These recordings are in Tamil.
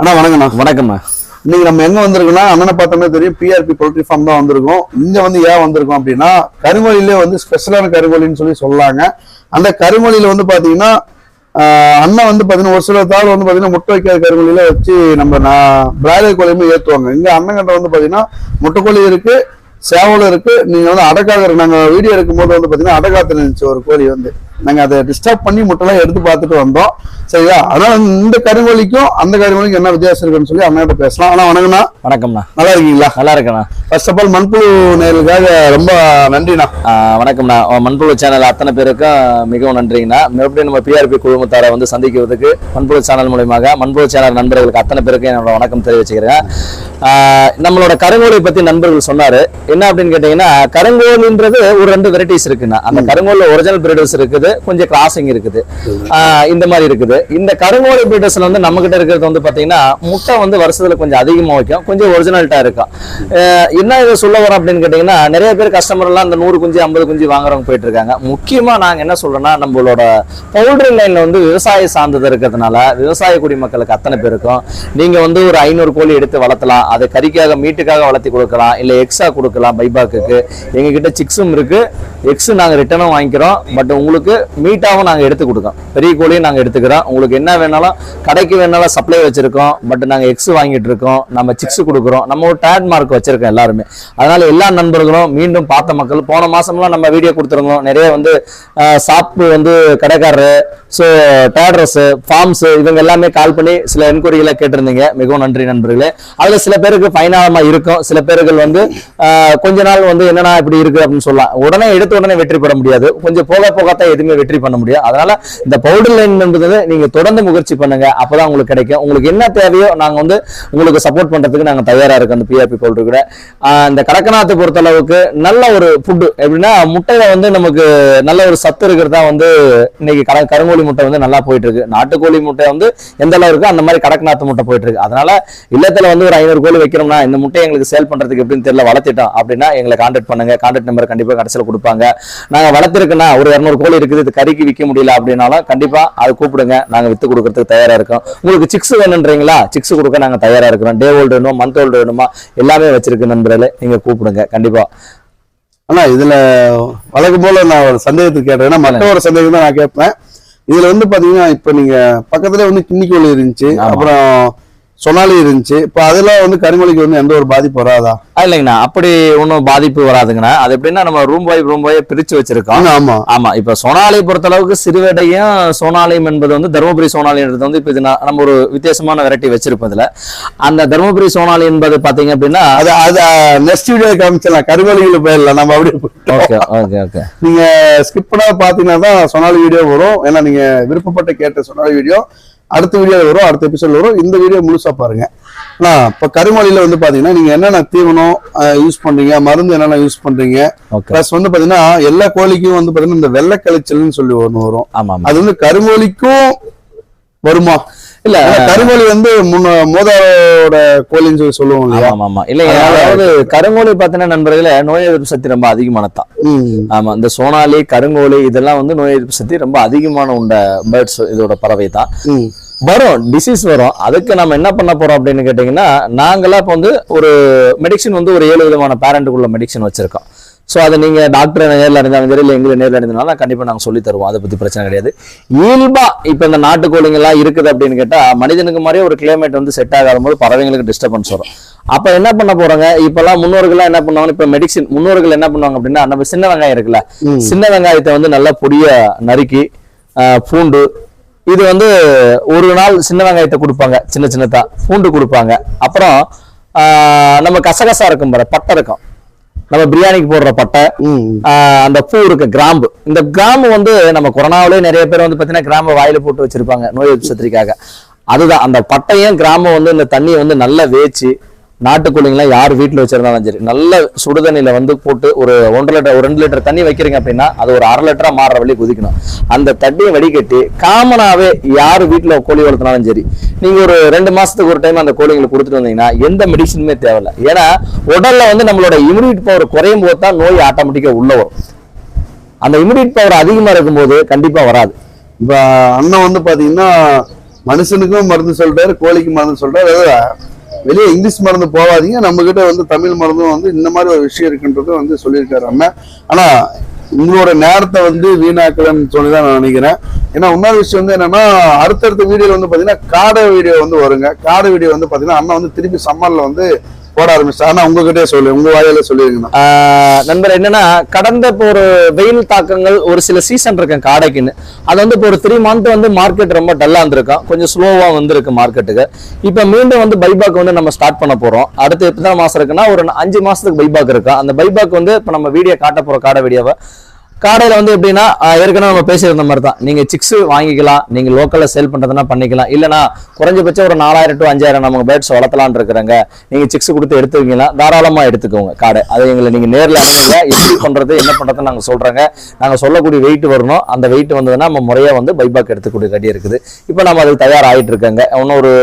அண்ணா வணக்கண்ணா வணக்கம்மா. இன்னைக்கு நம்ம எங்க வந்திருக்கோம்னா அண்ணனை பார்த்தோமே தெரியும் பிஆர்பி பொல்ட்ரி ஃபார்ம் தான் வந்திருக்கோம். இங்க வந்து ஏன் வந்திருக்கோம் அப்படின்னா கருங்கோழிலே வந்து ஸ்பெஷலான கருங்கோழின்னு சொல்லி சொல்லாங்க. அந்த கருங்கோழியில வந்து பாத்தீங்கன்னா அண்ணன் வந்து பாத்தீங்கன்னா ஒரு சில தாள் வந்து பாத்தீங்கன்னா முட்டை வைக்காத கருங்கோழியில வச்சு நம்ம நான் பிராய்லர் கோழியுமே ஏத்துவாங்க. இங்க அண்ணன் கிட்ட வந்து பாத்தீங்கன்னா முட்டைக்கோழி இருக்கு சேவலும் இருக்கு. நீங்க வந்து அடக்காக நாங்க வீடியோ எடுக்கும்போது வந்து பாத்தீங்கன்னா அடக்காத்து இருந்துச்சு ஒரு கோழி வந்து நாங்க அதை டிஸ்டர்ப் பண்ணி முட்டைலாம் எடுத்து பார்த்துட்டு வந்தோம். சரியா? அதனால இந்த கருங்கோழிக்கும் அந்த கருங்கோழிக்கும் என்ன வித்தியாசம் இருக்குன்னு சொல்லி கிட்ட பேசலாம். ஆனா வணக்கம்ண்ணா. வணக்கம்ண்ணா. நல்லா இருக்கீங்களா? நல்லா இருக்கண்ணா. ஃபர்ஸ்ட் ஆஃப் ஆல் மண்புழு நேர்களுக்காக ரொம்ப நன்றிண்ணா. வணக்கம்ண்ணா. மண்புழு சேனல் அத்தனை பேருக்கும் மிகவும் நன்றிங்கண்ணா. மறுபடியும் நம்ம பிஆர்பி குழுமத்தாரை வந்து சந்திக்கிறதுக்கு மண்புழு சேனல் மூலியமாக மண்புழு சேனல் நண்பர்களுக்கு அத்தனை பேருக்கு என்னோட வணக்கம் தெரிவிச்சுக்கிறேன். நம்மளோட கருங்கோழி பத்தி நண்பர்கள் சொன்னாரு. என்ன அப்படின்னு கேட்டீங்கன்னா கருங்கோழின்றது ஒரு ரெண்டு வெரைட்டிஸ் இருக்குண்ணா. அந்த கருங்கோல ஒரிஜினல் பிரீடர்ஸ் இருக்குது கொஞ்சம் கிராசிங் இருக்குது. இந்த மாதிரி இருக்குது. இந்த கருங்கோழி பிரீடர்ஸ்ல வந்து நம்ம கிட்ட இருக்கிறது வந்து பாத்தீங்கன்னா முட்டை வந்து வருஷத்துல கொஞ்சம் அதிகமா வைக்கும். கொஞ்சம் ஒரிஜினல்ட்டா இருக்கும் என்ன இதை சொல்ல வரோம் அப்படின்னு கேட்டீங்கன்னா நிறைய பேர் கஸ்டமர் எல்லாம் இந்த நூறு குஞ்சு ஐம்பது குஞ்சு வாங்குறவங்க போயிட்டு இருக்காங்க. முக்கியமா நாங்க என்ன சொல்றோம்னா நம்மளோட பவுடரி லைன்ல வந்து விவசாய சார்ந்தது இருக்கிறதுனால விவசாய குடிமக்களுக்கு அத்தனை பேருக்கும் நீங்க வந்து ஒரு ஐநூறு கோழி எடுத்து வளர்த்தலாம். அதை கறிக்காக மீட்டுக்காக வளர்த்தி கொடுக்கலாம் இல்லை எக்ஸா கொடுக்கலாம் பைபாக்குக்கு எங்ககிட்ட சிக்ஸும் இருக்கு. எக்ஸ் நாங்கள் ரிட்டனும் வாங்கிக்கிறோம். பட் உங்களுக்கு மீட்டாகவும் நாங்கள் எடுத்து கொடுக்கோம் பெரிய கோழியும் நாங்கள் எடுத்துக்கிறோம். உங்களுக்கு என்ன வேணாலும் கடைக்கு வேணாலும் சப்ளை வச்சிருக்கோம். பட் நாங்கள் எக்ஸ் வாங்கிட்டு இருக்கோம். நம்ம சிக்ஸ் கொடுக்குறோம். நம்ம ஒரு டேட் மார்க் வச்சிருக்கோம் எல்லாருமே. அதனால எல்லா நண்பர்களும் மீண்டும் பார்த்த மக்கள் போன மாசம்லாம் நம்ம வீடியோ கொடுத்துருந்தோம். நிறைய வந்து ஷாப்பு வந்து கடைக்காரரு ஸோ டேட்ரஸ் ஃபார்ம்ஸு இவங்க எல்லாமே கால் பண்ணி சில என்கொயரிகளை கேட்டிருந்தீங்க. மிகவும் நன்றி நண்பர்களே. அதில் சில பேருக்கு ஃபைனாலமா இருக்கும். சில பேர்கள் வந்து கொஞ்ச நாள் வந்து என்னென்னா இப்படி இருக்கு அப்படின்னு சொல்லலாம். உடனே எடுத்து உடனே வெற்றி பெற முடியாது. கொஞ்சம் போக போகத்தான் எதுவுமே வெற்றி பண்ண முடியும் அதனால இந்த பவுடர் லைன் என்பது நீங்க தொடர்ந்து முயற்சி பண்ணுங்க. அப்பதான் உங்களுக்கு கிடைக்கும். உங்களுக்கு என்ன தேவையோ நாங்க வந்து உங்களுக்கு சப்போர்ட் பண்றதுக்கு நாங்க தயாரா இருக்கோம். அந்த பிஆர்பி பவுடர் கூட. இந்த கடக்கநாத்தை பொறுத்த அளவுக்கு நல்ல ஒரு ஃபுட்டு எப்படின்னா முட்டையில வந்து நமக்கு நல்ல ஒரு சத்து இருக்கிறதா வந்து இன்னைக்கு கட கருங்கோழி முட்டை வந்து நல்லா போயிட்டு இருக்கு நாட்டுக்கோழி முட்டை வந்து எந்த அளவு இருக்கோ அந்த மாதிரி கடக்கநாத்து முட்டை போயிட்டு இருக்கு அதனால இல்லத்துல வந்து ஒரு ஐநூறு கோழி வைக்கிறோம்னா இந்த முட்டையை எங்களுக்கு சேல் பண்றதுக்கு எப்படின்னு தெரியல வளர்த்திட்டோம். அப்படின்னா எங்களை கான்டாக்ட் பண்ணுங்க. கான்டாக்ட் நம்பர் கண்டிப்பா கடைசியில் கொடுப்பாங்க. நாங்க வளர்த்திருக்கோம்னா ஒரு இரநூறு கோழி இருக்குது இது கறிக்கு விற்க முடியல அப்படின்னாலும் கண்டிப்பா அது கூப்பிடுங்க. நாங்க வித்து கொடுக்கறதுக்கு தயாரா இருக்கோம். உங்களுக்கு சிக்ஸ் வேணுன்றீங்களா சிக்ஸ் கொடுக்க நாங்க தயாரா இருக்கிறோம். டே ஓல்டு வேணுமா மந்த் ஓல்டு வேணுமா எல்லாமே வச்சிருக்கு நண்பர்களே. நீங்க கூப்பிடுங்க. கண்டிப்பா. ஆனா இதுல வழக்கம் போல நான் ஒரு சந்தேகத்துக்கு கேட்டேன். ஏன்னா மற்ற ஒரு சந்தேகம் தான் நான் கேட்பேன். இதுல வந்து பாத்தீங்கன்னா இப்ப நீங்க பக்கத்துல வந்து கிண்ணிக்கோழி இருந்துச்சு. அப்புறம் சொனாலி இருந்துச்சு. இப்ப அதெல்லாம் வந்து கருங்கோழிக்கு வந்து எந்த ஒரு பாதிப்பு வராதா? இல்லைங்கண்ணா. அப்படி ஒன்றும் பாதிப்பு வராதுங்கண்ணா. அது எப்படின்னா நம்ம ரூம் பாய் ரூம் பாயை பிரிச்சு வச்சிருக்கோம். ஆமா, ஆமா. இப்ப சோனாலியை பொறுத்த அளவுக்கு சிறுவேடையும் சோனாலியும் என்பது வந்து தருமபுரி சோனாலின்றது வந்து இப்ப இது நம்ம ஒரு வித்தியாசமான வெரைட்டி வச்சிருப்போம் இதுல. அந்த தருமபுரி சோனாலி என்பது பாத்தீங்க அப்படின்னா அது அது நெக்ஸ்ட் வீடியோ காமிச்சிடலாம். கருங்கோழிகளை போயிடலாம். நம்ம அப்படியே போயிட்டோம். Okay okay okay. நீங்க ஸ்கிப் பண்ணா பாத்தீங்கன்னா தான் சொனாலி வீடியோ வரும். ஏன்னா நீங்க விருப்பப்பட்ட கேட்ட சொனாலி வீடியோ அடுத்த வீடியோ வரும் அடுத்த எபிசோட் வரும். இந்த வீடியோ முழுசா பாருங்க. ஆனா இப்ப கருமொழியில வந்து பாத்தீங்கன்னா நீங்க என்னென்ன தீவனம் யூஸ் பண்றீங்க? மருந்து என்னென்ன யூஸ் பண்றீங்க? பிளஸ் வந்து பாத்தீங்கன்னா எல்லா கோழிக்கும் வந்து பாத்தீங்கன்னா இந்த வெள்ளை கழிச்சல்னு சொல்லி ஒண்ணு வரும். அது வந்து கருங்கோழிக்கும் வருமா? இல்ல கருங்கோழி வந்து முன்ன மோதாரோட கோழின்னு சொல்லி சொல்லுவோம் ஆமா ஆமா இல்லைங்க அதாவது கருங்கோழி பார்த்தீங்கன்னா நண்பர்களே நோய் எதிர்ப்பு சக்தி ரொம்ப அதிகமானதான். ஆமா இந்த சோனாலி கருங்கோழி இதெல்லாம் வந்து நோய் எதிர்ப்பு சக்தி ரொம்ப அதிகமான உண்ட பேர்ட்ஸ் இதோட பறவை தான். வரும் டிசீஸ் வரும். அதுக்கு நம்ம என்ன பண்ண போறோம் அப்படின்னு கேட்டீங்கன்னா நாங்களாம் இப்போ வந்து ஒரு மெடிசின் வந்து ஒரு ஏழு விதமான பேரண்ட்டுக்குள்ள மெடிசின் வச்சிருக்கோம். ஸோ அதை நீங்க டாக்டர் நேரில் இருந்தாலும் சரி இல்லை எங்களை நேரில் இருந்தாலும் கண்டிப்பா நாங்க சொல்லி தருவோம். அதை பத்தி பிரச்சனை கிடையாது. இயல்பா இப்ப இந்த நாட்டுக்கோழிங்கெல்லாம் இருக்குது அப்படின்னு கேட்டா மனிதனுக்கு மாதிரியே ஒரு கிளைமேட் வந்து செட் ஆகாத போது பறவைங்களுக்கு டிஸ்டர்பன்ஸ் வரும். அப்ப என்ன பண்ண போறாங்க? இப்பெல்லாம் முன்னோர்கள்லாம் என்ன பண்ணுவாங்க? இப்ப மெடிசின் முன்னோர்கள் என்ன பண்ணுவாங்க அப்படின்னா நம்ம சின்ன வெங்காயம் இருக்குல்ல. சின்ன வெங்காயத்தை வந்து நல்லா பொடியா நறுக்கி பூண்டு இது வந்து ஒரு நாள் சின்ன வெங்காயத்தை கொடுப்பாங்க சின்ன சின்னதா பூண்டு கொடுப்பாங்க. அப்புறம் நம்ம கசகசா இருக்கும் பாரு பட்டை இருக்கும். நம்ம பிரியாணிக்கு போடுற பட்டை அந்த பூ இருக்கு கிராம்பு. இந்த கிராம்பு வந்து நம்ம கொரோனாவிலே நிறைய பேர் வந்து பாத்தீங்கன்னா கிராம்பை வாயில போட்டு வச்சிருப்பாங்க நோய் எதிர்ப்பு சக்திக்காக அதுதான் அந்த பட்டையும் கிராம்பம் வந்து இந்த தண்ணியை வந்து நல்லா வேச்சு நாட்டுக்கோழிங்களாம் யார் வீட்டில் வச்சிருந்தாலும் சரி நல்ல சுடுதண்ணியில் வந்து போட்டு ஒரு ஒன்றரை லிட்டர் ஒரு ரெண்டு லிட்டர் தண்ணி வைக்கிறீங்க அப்படின்னா அது ஒரு அரை லிட்டராக மாறுற வழி குதிக்கணும். அந்த தண்ணியை வடிகட்டி காமனாகவே யார் வீட்டில் கோழி வளர்த்தினாலும் சரி நீங்கள் ஒரு ரெண்டு மாதத்துக்கு ஒரு டைம் அந்த கோழிங்களுக்கு கொடுத்துட்டு வந்தீங்கன்னா எந்த மெடிசனுமே தேவையில்லை. ஏன்னா உடலில் வந்து நம்மளோட இம்யூனிட்டி பவர் குறையும் போது தான் நோய் ஆட்டோமேட்டிக்காக உள்ளே வரும். அந்த இம்யூனிட்டி பவர் அதிகமாக இருக்கும்போது கண்டிப்பாக வராது. இப்போ அண்ணன் வந்து பார்த்தீங்கன்னா மனுஷனுக்கும் மருந்து சொல்றாரு கோழிக்கும் மருந்து சொல்றாரு. வெளியே இங்கிலீஷ் மருந்து போகாதீங்க. நம்ம கிட்ட வந்து தமிழ் மருந்தும் வந்து இந்த மாதிரி ஒரு விஷயம் இருக்குன்றது வந்து சொல்லியிருக்காரு அண்ணன் ஆனா உங்களோட நேரத்தை வந்து வீணாக்கலன்னு சொல்லி தான் நான் நினைக்கிறேன். ஏன்னா இன்னொரு விஷயம் வந்து என்னன்னா அடுத்தடுத்த வீடியோவில் வந்து பாத்தீங்கன்னா காடை வீடியோ வந்து வருங்க. காடை வீடியோ வந்து பாத்தீங்கன்னா அண்ணா வந்து திருப்பி சம்மர்ல வந்து போட ஆரம்பிச்சு ஆனா உங்ககிட்டயே சொல்லு உங்க வாயில சொல்லிருங்க நண்பர் என்னன்னா கடந்த இப்போ ஒரு வெயில் தாக்கங்கள் ஒரு சில சீசன் இருக்கும் காடைக்குன்னு அது வந்து இப்போ ஒரு த்ரீ மந்த் வந்து மார்க்கெட் ரொம்ப டல்லா இருந்திருக்கும் கொஞ்சம் ஸ்லோவா வந்திருக்கு மார்க்கெட்டுக்கு இப்போ மீண்டும் வந்து பைபாக் வந்து நம்ம ஸ்டார்ட் பண்ண போறோம். அடுத்து எத்தனை மாசம் இருக்குன்னா ஒரு அஞ்சு மாசத்துக்கு பைபாக் இருக்கும் அந்த பைபாக் வந்து இப்போ நம்ம வீடியோ காட்ட போற காடை வீடியோவை காடையில் வந்து எப்படின்னா ஏற்கனவே நம்ம பேசியிருந்த மாதிரி தான் நீங்கள் சிக்ஸ் வாங்கிக்கலாம் நீங்கள் லோக்கலில் சேல் பண்ணுறதுனா பண்ணிக்கலாம். இல்லைனா குறைஞ்சபட்சம் ஒரு நாலாயிரம் டு அஞ்சாயிரம் நம்ம பேட்ஸ் வளர்த்தலான் இருக்கிறாங்க. நீங்கள் சிக்ஸ் கொடுத்து எடுத்துக்கிங்களா தாராளமாக எடுத்துக்கோங்க காடை. அதை எங்களை நீங்கள் நேரில் அணுங்க எப்படி பண்ணுறது என்ன பண்ணுறது நாங்கள் சொல்கிறாங்க நாங்கள் சொல்லக்கூடிய வெயிட் வரணும். அந்த வெயிட் வந்ததுன்னா நம்ம முறையாக வந்து பைபாக் எடுத்துக்கூடிய கடி இருக்குது. இப்போ நம்ம அதுக்கு தயாராகிட்டு இருக்காங்க. இன்னும் ஒரு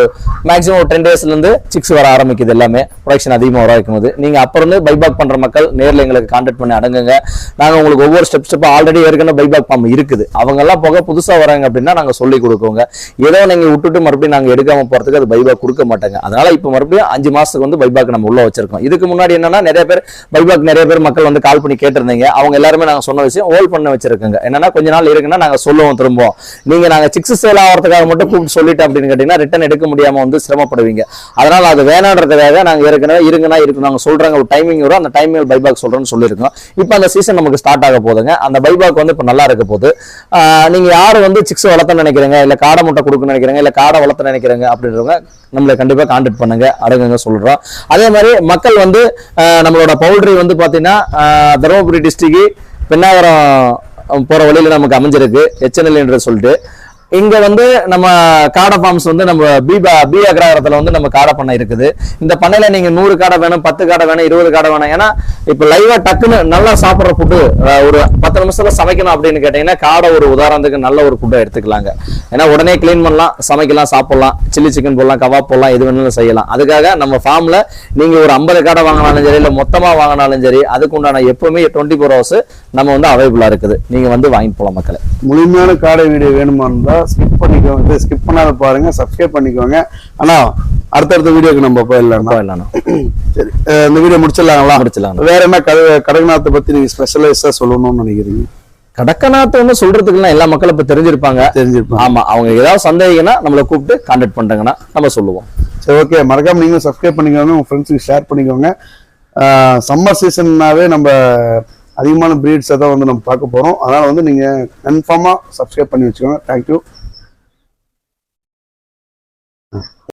மேக்ஸிமம் ஒரு டென் டேஸ்லேருந்து சிக்ஸ் வர ஆரம்பிக்குது எல்லாமே. ப்ரொடக்ஷன் அதிகமாக வர வைக்கும்போது நீங்கள் அப்புறம் இருந்து பைபாக் பண்ணுற மக்கள் நேரில் எங்களுக்கு கான்டாக்ட் பண்ணி அடங்குங்க நாங்கள் உங்களுக்கு ஒவ்வொரு ஸ்டெப் ஸ்டெப் ஆல்ரெடி ஏற்கனவே பைபாக் ஃபார்ம் இருக்குது. அவங்க எல்லாம் போக புதுசாக வராங்க அப்படின்னா நாங்கள் சொல்லி கொடுக்கோங்க. ஏதோ நீங்கள் விட்டுட்டு மறுபடியும் நாங்கள் எடுக்காம போகிறதுக்கு அது பைபாக் கொடுக்க மாட்டாங்க. அதனால இப்போ மறுபடியும் அஞ்சு மாதத்துக்கு வந்து பைபாக் நம்ம உள்ள வச்சிருக்கோம். இதுக்கு முன்னாடி என்னன்னா நிறைய பேர் பைபாக் நிறைய பேர் மக்கள் வந்து கால் பண்ணி கேட்டிருந்தீங்க. அவங்க எல்லாருமே நாங்கள் சொன்ன விஷயம் ஹோல்ட் பண்ண வச்சிருக்கோங்க. என்னன்னா கொஞ்ச நாள் இருக்குன்னா நாங்கள் சொல்லுவோம் திரும்பவும். நீங்கள் நாங்கள் சிக்ஸ் சேல் ஆகிறதுக்காக மட்டும் கூப்பிட்டு சொல்லிட்டேன் அப்படின்னு கேட்டிங்கன்னா ரிட்டர்ன் எடுக்க முடியாமல் வந்து சிரமப்படுவீங்க. அதனால் அது வேணான்றதுக்காக நாங்கள் ஏற்கனவே இருக்குன்னா இருக்கு நாங்கள் சொல்கிறாங்க ஒரு டைமிங் வரும். அந்த டைமிங் பைபாக் சொல்கிறோம்னு சொல்லியிருக்கோம். இப்போ அந்த சீசன் நமக்கு ஸ்டார்ட் ஆக போதுங்க அந்த பைபாக் வந்து இப்போ நல்லா இருக்க போகுது. ஆஹ் நீங்க யாரு வந்து சிக்ஸ் வளர்த்த நினைக்கிறீங்க? இல்ல காடை முட்டை கொடுக்கணும்னு நினைக்கிறீங்க? இல்ல காடை வளர்த்த நினைக்கிறீங்க? அப்படின்றவங்க நம்மளை கண்டிப்பாக கான்டாக்ட் பண்ணுங்க. அடங்குங்க சொல்கிறோம் அதே மாதிரி மக்கள் வந்து நம்மளோட பவுல்ட்ரி வந்து பார்த்தீங்கன்னா தருமபுரி டிஸ்ட்ரிக்ட் பெண்ணாகரம் போகிற வழியில் நமக்கு அமைஞ்சிருக்கு. எச்என்எல் சொல்லிட்டு. இங்க வந்து நம்ம காடை ஃபார்ம்ஸ் வந்து நம்ம பிபா பி அக்ராகரத்துல வந்து நம்ம காடை பண்ணை இருக்குது. இந்த பண்ணையில நீங்க நூறு காடை வேணும் பத்து காடை வேணும் இருபது காடை வேணும். ஏன்னா இப்ப லைவா டக்குன்னு நல்லா சாப்பிடுற ஃபுட்டு ஒரு பத்து நிமிஷத்துல சமைக்கணும் அப்படின்னு கேட்டீங்கன்னா காடை ஒரு உதாரணத்துக்கு நல்ல ஒரு ஃபுட்டை எடுத்துக்கலாங்க. ஏன்னா உடனே க்ளீன் பண்ணலாம் சமைக்கலாம் சாப்பிடலாம் சில்லி சிக்கன் போடலாம் கபாப் போடலாம் எது வேணாலும் செய்யலாம். அதுக்காக நம்ம ஃபார்ம்ல நீங்க ஒரு ஐம்பது காடை வாங்கினாலும் சரி இல்ல மொத்தமா வாங்கினாலும் சரி அதுக்கு உண்டான எப்பவுமே டுவெண்ட்டி ஃபோர் ஹவர்ஸ் நம்ம வந்து அவைலபிளா இருக்குது. நீங்க வந்து வாங்கிட்டு போலாம் மக்களை. முழுமையான காடை வீடியோ வேணுமா இருந்தா ஸ்கிப் பண்ணிக்கோங்க ஸ்கிப் பண்ணாத பாருங்க சப்ஸ்கிரைப் பண்ணிக்கோங்க. ஆனா அடுத்தடுத்த வீடியோக்கு நம்ம போயிடலாம் போயிடலாம் சரி இந்த வீடியோ முடிச்சிடலாங்களா? முடிச்சிடலாம் வேற என்ன கட கடகநாத்தை பத்தி நீங்க ஸ்பெஷலைஸா சொல்லணும்னு நினைக்கிறீங்க? கடக்கநாத்து வந்து சொல்றதுக்குலாம் எல்லா மக்களும் இப்ப தெரிஞ்சிருப்பாங்க. தெரிஞ்சிருப்பாங்க. ஆமா அவங்க ஏதாவது சந்தேகம்னா நம்மளை கூப்பிட்டு கான்டாக்ட் பண்றாங்கன்னா நம்ம சொல்லுவோம். சரி ஓகே மறக்காம நீங்களும் சப்ஸ்கிரைப் பண்ணிக்கோங்க உங்க ஃப்ரெண்ட்ஸுக்கு ஷேர் பண்ணிக்கோங்க. சம்மர் சீசன்னாவே நம்ம அதிகமான பிரீட்ஸை தான் வந்து நம்ம பார்க்க போகிறோம் அதனால் வந்து நீங்கள் கன்ஃபார்மாக சப்ஸ்கிரைப் பண்ணி வச்சுக்கோங்க. தேங்க்யூ